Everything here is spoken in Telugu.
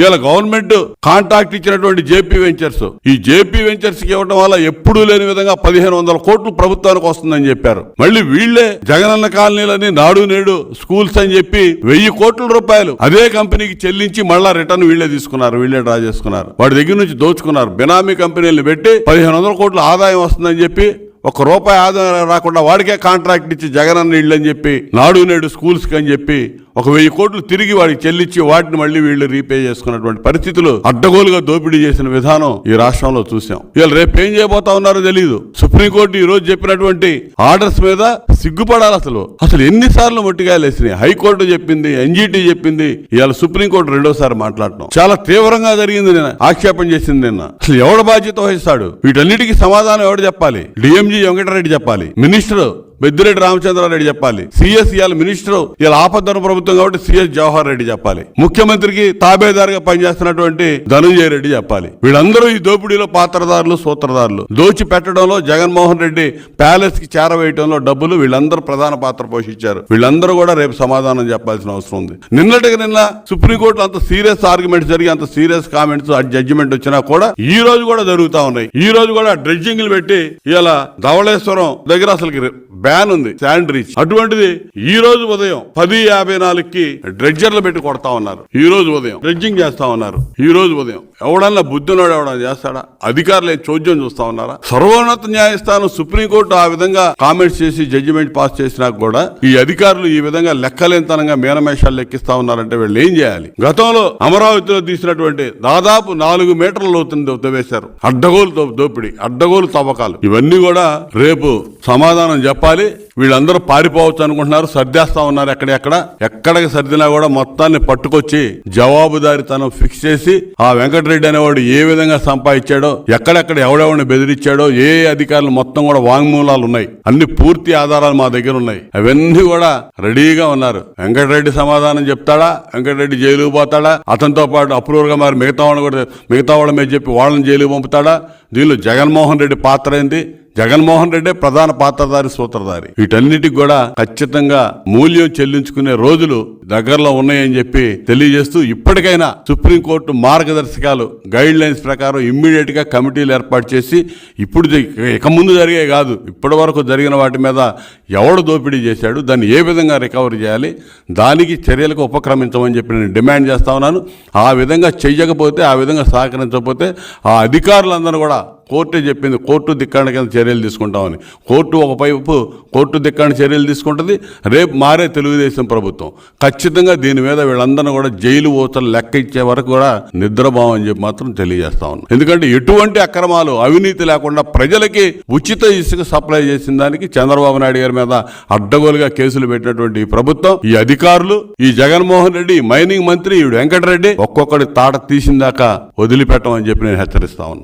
ఇలా గవర్నమెంట్ కాంట్రాక్ట్ ఇచ్చినటువంటి జేపీ వెంచర్స్. ఈ జేపీ వెంచర్స్కి ఇవ్వడం వల్ల ఎప్పుడూ లేని విధంగా పదిహేను వందల కోట్లు ప్రభుత్వానికి వస్తుందని చెప్పారు. మళ్ళీ వీళ్ళే జగనన్న కాలనీలని నాడు నేడు స్కూల్స్ అని చెప్పి వెయ్యి కోట్ల రూపాయలు అదే కంపెనీకి చెల్లించి మళ్ళా రిటర్న్ వీళ్ళే తీసుకున్నారు వీళ్ళే డ్రా చేసుకున్నారు. వాడి దగ్గర నుంచి దోచుకున్నారు. బినామీ కంపెనీలు పెట్టి పదిహేను వందల కోట్ల ఆదాయం వస్తుందని చెప్పి ఒక రూపాయి ఆదాయం రాకుండా వాడికే కాంట్రాక్ట్ ఇచ్చి జగనన్న ఇళ్ళు అని చెప్పి నాడు నేడు స్కూల్స్ అని చెప్పి ఒక వెయ్యి కోట్లు తిరిగి వాడికి చెల్లించి వాటిని మళ్ళీ వీళ్ళు రీపే చేసుకున్నటువంటి పరిస్థితులు అడ్డగోలుగా దోపిడీ చేసిన విధానం ఈ రాష్ట్రంలో చూసాం వీళ్ళు రేపు ఏం చేయబోతా ఉన్నారో తెలియదు సుప్రీంకోర్టు ఈ రోజు చెప్పినటువంటి ఆర్డర్స్ మీద సిగ్గుపడాలి అసలు. అసలు ఎన్నిసార్లు మొట్టికాయలేసినాయి హైకోర్టు చెప్పింది ఎన్జిటి చెప్పింది ఇవాళ సుప్రీంకోర్టు రెండోసారి మాట్లాడటం. చాలా తీవ్రంగా జరిగింది నేను ఆక్షేపం చేసింది నిన్న. అసలు ఎవడు బాధ్యత వహిస్తాడు? వీటన్నిటికీ సమాధానం ఎవడు చెప్పాలి? డిఎంజీ వెంకటరెడ్డి చెప్పాలి. మినిస్టర్ పెద్దిరెడ్డి రామచంద్రారెడ్డి చెప్పాలి. సిఎస్ ఇవాళ మినిస్టర్ ఇవాళ ఆపద్దన ప్రభుత్వం కాబట్టి సిఎస్ జవహర్ రెడ్డి చెప్పాలి. ముఖ్యమంత్రికి తాబేదారుగా పనిచేస్తున్నటువంటి ధనంజయ రెడ్డి చెప్పాలి. వీళ్ళందరూ ఈ దోపిడీలో పాత్రదారులు సూత్రధారులు దోచి పెట్టడంలో జగన్మోహన్ రెడ్డి ప్యాలెస్కి చేరవేయడంలో డబ్బులు వీళ్ళందరూ ప్రధాన పాత్ర పోషించారు. వీళ్ళందరూ కూడా రేపు సమాధానం చెప్పాల్సిన అవసరం ఉంది. నిన్నటికి నిన్న సుప్రీంకోర్టులో అంత సీరియస్ ఆర్గ్యుమెంట్ జరిగి అంత సీరియస్ కామెంట్స్ జడ్జిమెంట్ వచ్చినా కూడా ఈ రోజు కూడా జరుగుతా ఉన్నాయి. ఈ రోజు కూడా డ్రెడ్జింగ్లు పెట్టి ఇలా ధవళేశ్వరం దగ్గర అసలు బ్యాన్ ఉంది శానిటరీస్ అటువంటిది ఈ రోజు ఉదయం పది యాభై నాలుగుకి డ్రెడ్జర్లు పెట్టి కొడతా ఉన్నారు. ఈ రోజు ఉదయం డ్రెడ్జింగ్ చేస్తా ఉన్నారు. ఈ రోజు ఉదయం ఎవడన్నా బుద్ధినోడు ఎవడన్నా చేస్తాడా? అధికారులు చోద్యం చూస్తా ఉన్నారా? సర్వోన్నత న్యాయస్థానం సుప్రీంకోర్టు ఆ విధంగా కామెంట్స్ చేసి జడ్జిమెంట్ పాస్ చేసినా కూడా ఈ అధికారులు ఈ విధంగా లెక్కలేనితనంగా మీనమేషాలు లెక్కిస్తా ఉన్నారంటే వీళ్ళు ఏం చేయాలి? గతంలో అమరావతిలో తీసినటువంటి దాదాపు నాలుగు మీటర్ల లోతుని దొబ్బేశారు. అడ్డగోలు దో- దోపిడీ అడ్డగోలు తవ్వకాలు. ఇవన్నీ కూడా రేపు సమాధానం చెప్పాలి. వీళ్ళందరూ పారిపోవచ్చు అనుకుంటున్నారు. సర్దేస్తా ఉన్నారు ఎక్కడెక్కడ ఎక్కడికి సర్దినా కూడా మొత్తాన్ని పట్టుకొచ్చి జవాబుదారితనం ఫిక్స్ చేసి ఆ వెంకటరెడ్డి అనేవాడు ఏ విధంగా సంపాదించాడో ఎక్కడెక్కడ ఎవడెవడిని బెదిరించాడో ఏ అధికారులు మొత్తం కూడా వాంగ్మూలాలు ఉన్నాయి. అన్ని పూర్తి ఆధారాలు మా దగ్గర ఉన్నాయి. అవన్నీ కూడా రెడీగా ఉన్నారు. వెంకటరెడ్డి సమాధానం చెప్తాడా? వెంకటరెడ్డి జైలుకు పోతాడా? అతనితో పాటు అప్రూవర్గా మరి మిగతా వాళ్ళని కూడా మిగతా వాళ్ళ మీద చెప్పి వాళ్ళని జైలుకు పంపుతాడా? దీనిలో జగన్మోహన్ రెడ్డి పాత్ర ఏంటి జగన్మోహన్ రెడ్డే ప్రధాన పాత్రధారి సూత్రధారి. వీటన్నిటికి కూడా ఖచ్చితంగా మూల్యం చెల్లించుకునే రోజులు దగ్గరలో ఉన్నాయని చెప్పి తెలియజేస్తూ ఇప్పటికైనా సుప్రీంకోర్టు మార్గదర్శకాలు గైడ్ లైన్స్ ప్రకారం ఇమ్మీడియట్గా కమిటీలు ఏర్పాటు చేసి ఇప్పుడు ఇక ముందు జరిగే కాదు. ఇప్పటి వరకు జరిగిన వాటి మీద ఎవడు దోపిడీ చేశాడు దాన్ని ఏ విధంగా రికవరీ చేయాలి దానికి చర్యలకు ఉపక్రమించమని చెప్పి నేను డిమాండ్ చేస్తా ఉన్నాను. ఆ విధంగా చెయ్యకపోతే ఆ విధంగా సహకరించకపోతే ఆ అధికారులందరూ కూడా కోర్టు చెప్పింది కోర్టు దిక్కాండ కింద చర్యలు తీసుకుంటామని. కోర్టు ఒకవైపు కోర్టు దిక్కాన చర్యలు తీసుకుంటుంది రేపు మారే తెలుగుదేశం ప్రభుత్వం. ఖచ్చితంగా దీని మీద వీళ్ళందరూ కూడా జైలు ఓచలు లెక్క ఇచ్చే వరకు కూడా నిద్రభావం చెప్పి మాత్రం తెలియజేస్తా ఉన్నాం. ఎందుకంటే ఎటువంటి అక్రమాలు అవినీతి లేకుండా ప్రజలకి ఉచిత ఇసుక సప్లై చేసిన దానికి చంద్రబాబు నాయుడు గారి మీద అడ్డగోలుగా కేసులు పెట్టినటువంటి ఈ ప్రభుత్వం ఈ అధికారులు ఈ జగన్మోహన్ రెడ్డి మైనింగ్ మంత్రి వెంకటరెడ్డి ఒక్కొక్కడి తాట తీసిందాక వదిలిపెట్టమని చెప్పి నేను హెచ్చరిస్తా ఉన్నా.